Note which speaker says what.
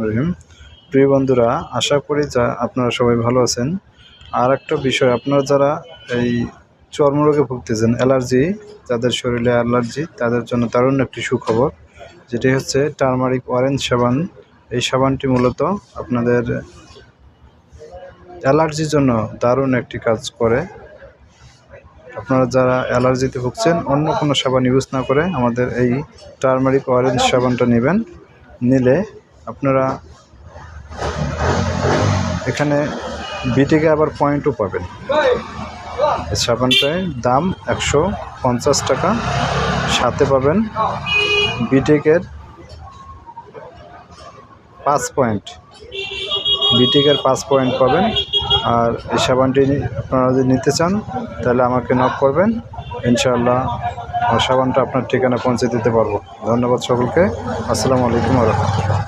Speaker 1: রহিম প্রিয় বন্ধুরা, আশা করি যা আপনারা সবাই ভালো আছেন। আর একটা বিষয়, আপনারা যারা এই চর্মরোগে ভুগতেছেন, অ্যালার্জি, যাদের শরীরে অ্যালার্জি, তাদের জন্য দারুণ একটি সুখবর, যেটি হচ্ছে টার্মারিক অরেঞ্জ সাবান। এই সাবানটি মূলত আপনাদের অ্যালার্জির জন্য দারুণ একটি কাজ করে। আপনারা যারা অ্যালার্জিতে ভুগছেন, অন্য কোনো সাবান ইউজ না করে আমাদের এই টার্মারিক অরেঞ্জ সাবানটা নেবেন। নিলে আপনারা এখানে বিটিকে আবার পয়েন্টও পাবেন। সাবানটায় দাম একশো পঞ্চাশ টাকা, সাথে পাবেন বিটেকের পাঁচ পয়েন্ট। বিটেকের পাঁচ পয়েন্ট পাবেন। আর এই সাবানটি আপনারা যদি নিতে চান, তাহলে আমাকে নক করবেন। ইনশাআল্লাহ সাবানটা আপনার ঠিকানা পৌঁছে দিতে পারব। ধন্যবাদ সকলকে। আসসালামু আলাইকুম রহমতুল্লাহ।